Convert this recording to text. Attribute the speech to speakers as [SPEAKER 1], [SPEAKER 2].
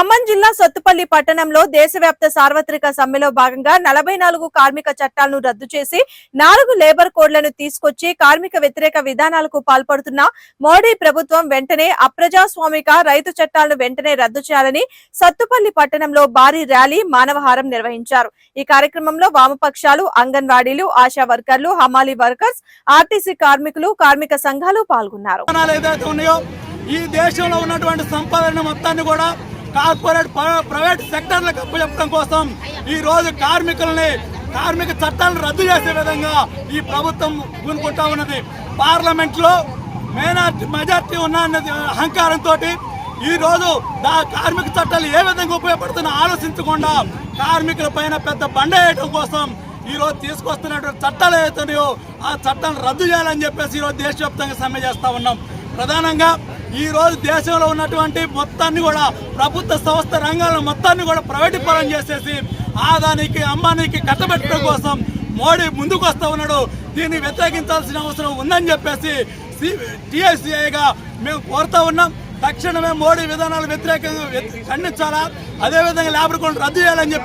[SPEAKER 1] ఖమ్మం జిల్లా సొత్తుపల్లి పట్టణంలో దేశవ్యాప్త సార్వత్రిక సమ్మెలో భాగంగా నలభై నాలుగు కార్మిక చట్టాలను రద్దు చేసి నాలుగు లేబర్ కోడ్లను తీసుకొచ్చి కార్మిక వ్యతిరేక విధానాలకు పాల్పడుతున్న మోడీ ప్రభుత్వం వెంటనే అప్రజాస్వామిక రైతు చట్టాలను వెంటనే రద్దు చేయాలని సత్తుపల్లి పట్టణంలో భారీ ర్యాలీ మానవహారం నిర్వహించారు. ఈ కార్యక్రమంలో వామపక్షాలు అంగన్వాడీలు ఆశా వర్కర్లు హమాలీ వర్కర్స్ ఆర్టీసీ కార్మికులు కార్మిక సంఘాలు పాల్గొన్నారు.
[SPEAKER 2] ఈ దేశంలో ఉన్నటువంటి సంపాదన మొత్తాన్ని కూడా కార్పొరేట్ ప్ర- ప్రైవేట్ సెక్టర్లకు అప్పచెప్పడం కోసం ఈ రోజు కార్మికుల్ని కార్మిక చట్టాలను రద్దు చేసే విధంగా ఈ ప్రభుత్వం పూనుకుంటా ఉన్నది. పార్లమెంట్లో మెజార్టీ మెజార్టీ ఉన్న అన్నది అహంకారంతో ఈ రోజు దా కార్మిక చట్టాలు ఏ విధంగా ఉపయోగపడుతున్నా ఆలోచించకుండా కార్మికుల పైన పెద్ద బండ వేయటం కోసం ఈ రోజు తీసుకొస్తున్నటువంటి చట్టాలు ఏవైతున్నాయో ఆ చట్టాలను రద్దు చేయాలని చెప్పేసి ఈ రోజు దేశవ్యాప్తంగా సమ్మె చేస్తా ఉన్నాం. ప్రధానంగా ఈ రోజు దేశంలో ఉన్నటువంటి మొత్తాన్ని కూడా ప్రభుత్వ సంస్థ రంగాలను మొత్తాన్ని కూడా ప్రైవేటీకరణ చేసేసి ఆదానికి అంబానీకి కట్టబెట్టడం కోసం మోడీ ముందుకు వస్తూ ఉన్నాడు. దీన్ని వ్యతిరేకించాల్సిన అవసరం ఉందని చెప్పేసి టీఎస్సీఐగా మేము కోరుతా ఉన్నాం. తక్షణమే మోడీ విధానాలు వ్యతిరేకంగా ఖండించాలా? అదేవిధంగా లేబర్ కోడ్ రద్దు చేయాలని చెప్పి